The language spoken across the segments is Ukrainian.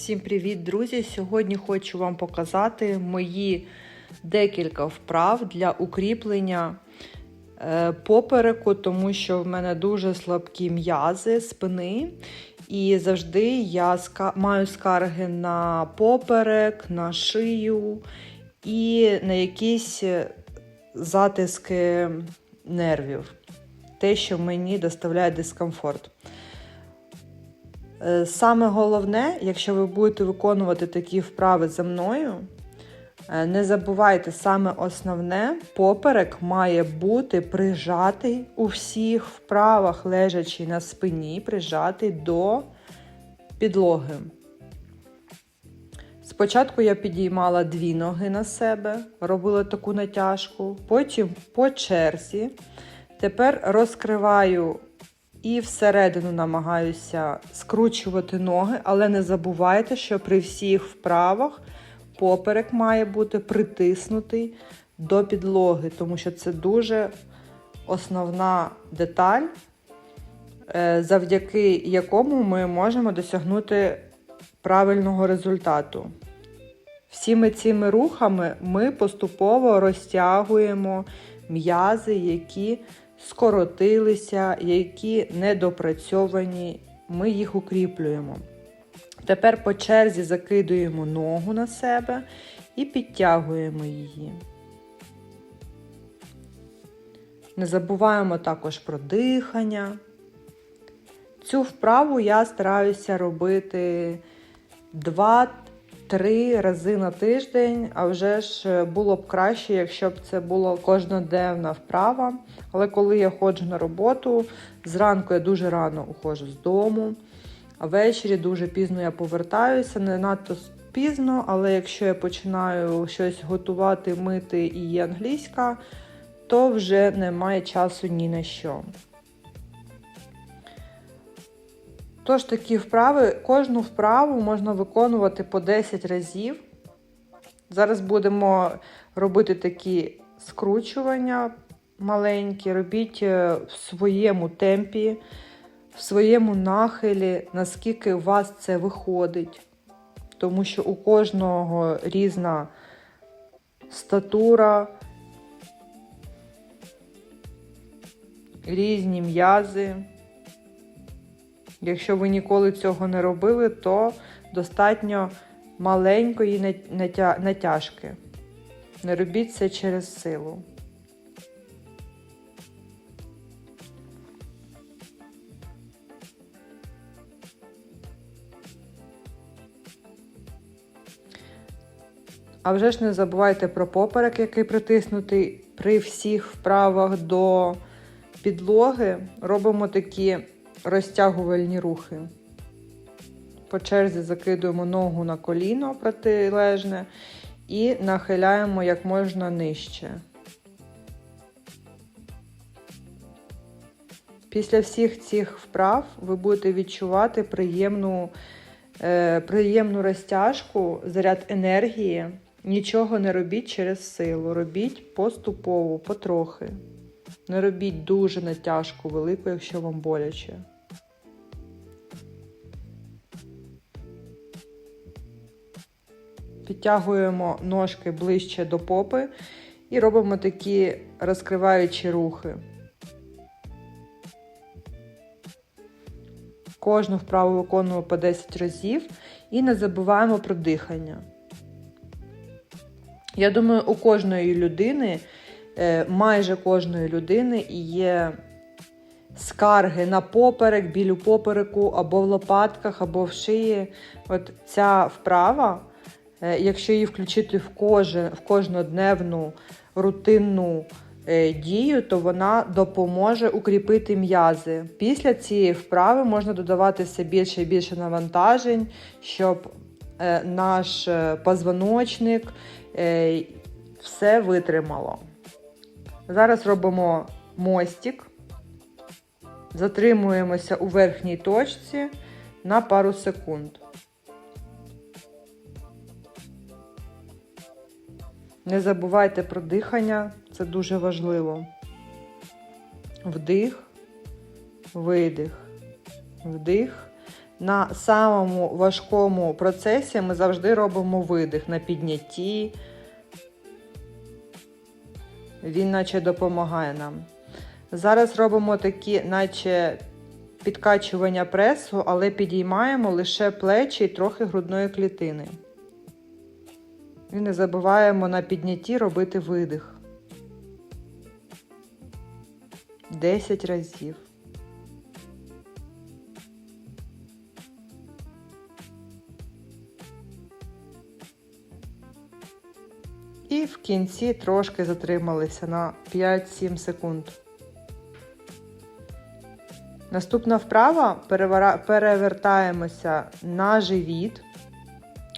Всім привіт, друзі! Сьогодні хочу вам показати мої декілька вправ для укріплення е, попереку, тому що в мене дуже слабкі м'язи спини. І завжди я маю скарги на поперек, на шию і на якісь затиски нервів. Те, що мені доставляє дискомфорт. Е, Саме головне, якщо ви будете виконувати такі вправи за мною, е, не забувайте, саме основне, поперек має бути прижатий у всіх вправах, лежачи на спині, прижатий до підлоги. Спочатку я підіймала дві ноги на себе, робила таку натяжку, потім по черзі. Тепер розкриваю і всередину намагаюся скручувати ноги, але не забувайте, що при всіх вправах поперек має бути притиснутий до підлоги, тому що це дуже основна деталь, е, завдяки якому ми можемо досягнути правильного результату. Всіми цими рухами ми поступово розтягуємо м'язи, які скоротилися, які недопрацьовані, ми їх укріплюємо. Тепер по черзі закидуємо ногу на себе і підтягуємо її. Не забуваємо також про дихання. Цю вправу я стараюся робити 2-3 рази на тиждень, а вже ж було б краще, якщо б це була кожноденна вправа. Але коли я ходжу на роботу, зранку я дуже рано уходжу з дому, а ввечері дуже пізно я повертаюся, не надто пізно, але якщо я починаю щось готувати, мити і є англійська, то вже немає часу ні на що. Тож такі вправи, кожну вправу можна виконувати по 10 разів. Зараз будемо робити такі скручування маленькі, робіть е, в своєму темпі, в своєму нахилі, наскільки у вас це виходить. Тому що у кожного різна статура, різні м'язи. Якщо ви ніколи цього не робили, то достатньо маленької натяжки. Не робіть це через силу. А вже ж не забувайте про поперек, який притиснутий при всіх вправах до підлоги. Робимо такі розтягувальні рухи. По черзі закидуємо ногу на коліно протилежне і нахиляємо як можна нижче. Після всіх цих вправ ви будете відчувати приємну, е, приємну розтяжку, заряд енергії. Нічого не робіть через силу, робіть поступово, потрохи. Не робіть дуже натяжку велику, якщо вам боляче. Підтягуємо ножки ближче до попи і робимо такі розкриваючі рухи. Кожну вправу виконуємо по 10 разів і не забуваємо про дихання. Я думаю, у кожної людини, майже кожної людини є скарги на поперек, біль у попереку, або в лопатках, або в шиї. От ця вправа, е, якщо її включити в, кожен, в кожнодневну рутинну е, дію, то вона допоможе укріпити м'язи. Після цієї вправи можна додавати все більше і більше навантажень, щоб наш позвоночник все витримало. Зараз робимо мостик, затримуємося у верхній точці на пару секунд. Не забувайте про дихання, це дуже важливо. Вдих, видих, вдих, На самому важкому процесі ми завжди робимо видих на піднятті. Він наче допомагає нам. Зараз робимо такі, наче підкачування пресу, але підіймаємо лише плечі і трохи грудної клітини. І не забуваємо на піднятті робити видих. 10 разів. І в кінці трошки затрималися на 5-7 секунд. Наступна вправа перевертаємося на живіт,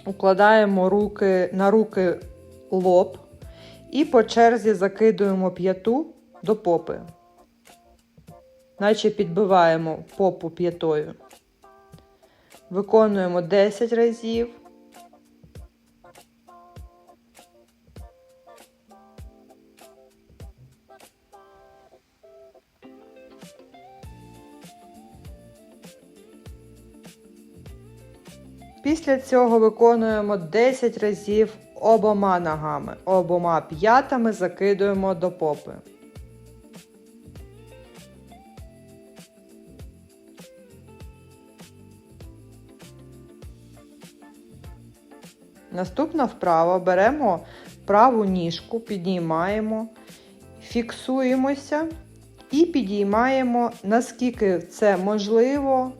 укладаємо руки на руки лоб і по черзі закидуємо п'яту до попи. Наче підбиваємо попу п'ятою. Виконуємо 10 разів. Після цього виконуємо 10 разів обома ногами. Обома п'ятами закидуємо до попи. Наступна вправа беремо праву ніжку, піднімаємо, фіксуємося і підіймаємо, наскільки це можливо,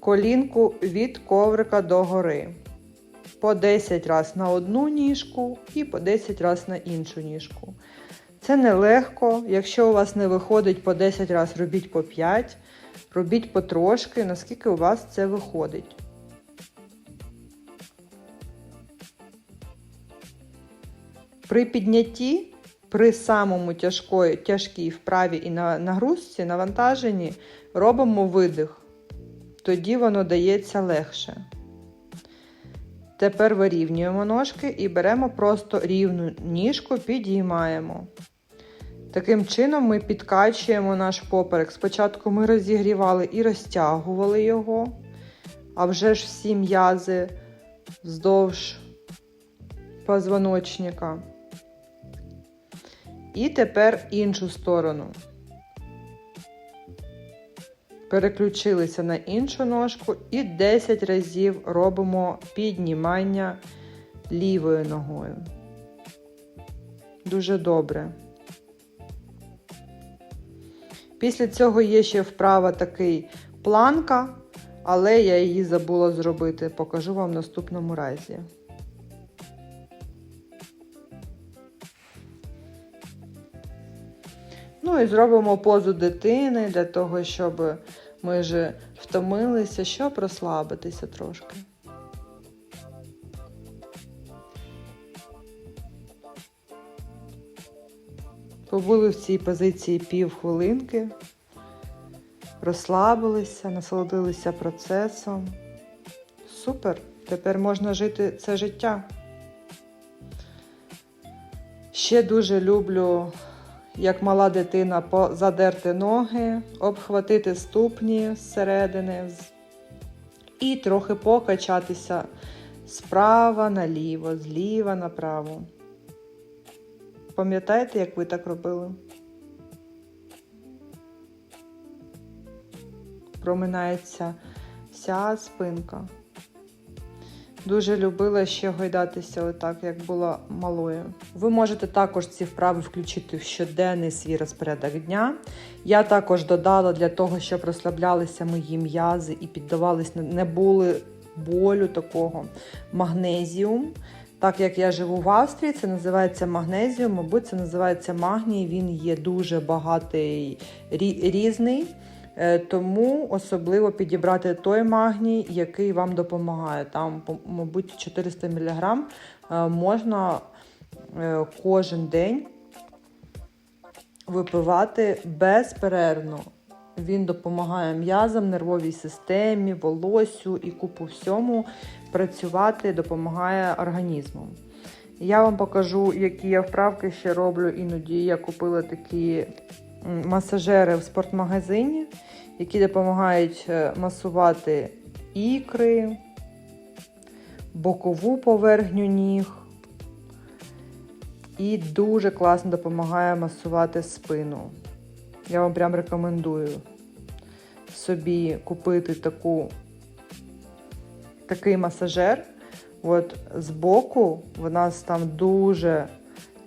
колінку від коврика до гори. По 10 разів на одну ніжку і по 10 разів на іншу ніжку. Це нелегко. Якщо у вас не виходить по 10 разів, робіть по 5, робіть потрошки, наскільки у вас це виходить. При піднятті, при самому тяжкої, тяжкій вправі і на нагрузці, навантаженні, робимо видих. Тоді воно дається легше. Тепер вирівнюємо ножки і беремо просто рівну ніжку, підіймаємо. Таким чином ми підкачуємо наш поперек. Спочатку ми розігрівали і розтягували його, а вже ж всі м'язи вздовж позвоночника. І тепер іншу сторону. Переключилися на іншу ножку і 10 разів робимо піднімання лівою ногою. Дуже добре. Після цього є ще вправа такий планка, але я її забула зробити. Покажу вам в наступному разі. Ну і зробимо позу дитини для того, щоб ми вже втомилися, щоб розслабитися трошки. Побули в цій позиції пів хвилинки, розслабилися, насолодилися процесом. Супер! Тепер можна жити це життя. Ще дуже люблю як мала дитина, задерти ноги, обхватити ступні зсередини і трохи покачатися справа наліво, зліва направо. Пам'ятаєте, як ви так робили? Проминається вся спинка. Дуже любила ще гойдатися отак, як була малою. Ви можете також ці вправи включити в щоденний свій розпорядок дня. Я також додала для того, щоб розслаблялися мої м'язи і піддавались, не були болю такого магнезіум. Так як я живу в Австрії, це називається магнезіум, мабуть, це називається магній. Він є дуже багатий різний. Е, тому особливо підібрати той магній, який вам допомагає. Там, мабуть, 400 мг е, можна е, кожен день випивати безперервно. Він допомагає м'язам, нервовій системі, волосю і купу всьому працювати, допомагає організму. Я вам покажу, які я вправки ще роблю. Іноді я купила такі масажери в спортмагазині, які допомагають е, масувати ікри, бокову поверхню ніг. І дуже класно допомагає масувати спину. Я вам прям рекомендую собі купити таку, такий масажер. От збоку в нас там дуже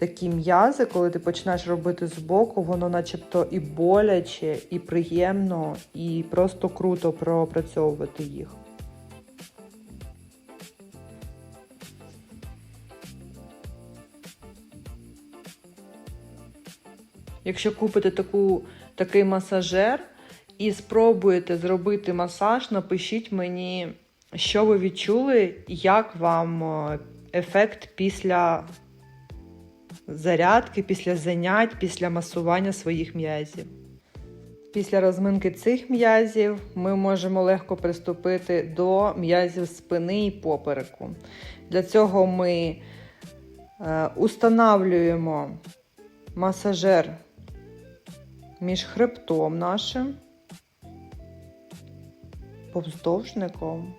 такі м'язи, коли ти починаєш робити збоку, воно начебто і боляче, і приємно, і просто круто пропрацьовувати їх. Якщо купите таку, такий масажер і спробуєте зробити масаж, напишіть мені, що ви відчули, як вам е, ефект після зарядки, після занять, після масування своїх м'язів. Після розминки цих м'язів ми можемо легко приступити до м'язів спини і попереку. Для цього ми е, устанавлюємо масажер між хребтом нашим, повздовжником,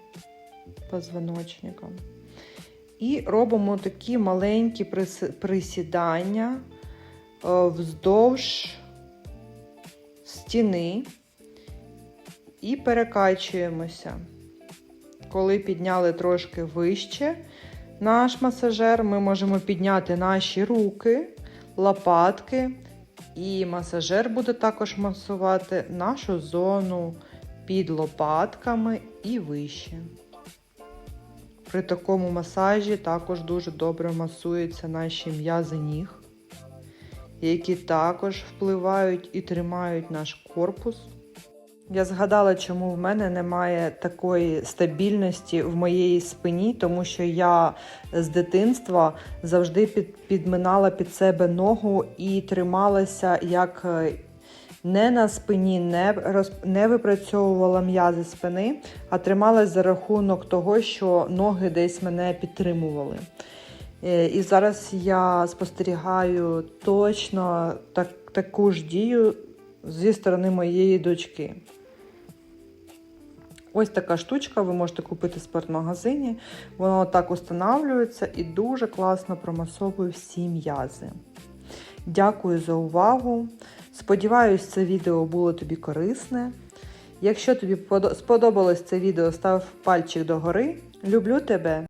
позвоночником. І робимо такі маленькі присідання е, вздовж стіни і перекачуємося. Коли підняли трошки вище наш масажер, ми можемо підняти наші руки, лопатки, і масажер буде також масувати нашу зону під лопатками і вище. При такому масажі також дуже добре масуються наші м'язи ніг, які також впливають і тримають наш корпус. Я згадала, чому в мене немає такої стабільності в моїй спині, тому що я з дитинства завжди під, підминала під себе ногу і трималася як е, не на спині, не, роз, не випрацьовувала м'язи спини, а трималась за рахунок того, що ноги десь мене підтримували. Е, І зараз я спостерігаю точно так, таку ж дію зі сторони моєї дочки. Ось така штучка, ви можете купити в спортмагазині. Воно так устанавлюється і дуже класно промасовує всі м'язи. Дякую за увагу. Сподіваюсь, це відео було тобі корисне. Якщо тобі сподобалось це відео, став пальчик догори. Люблю тебе!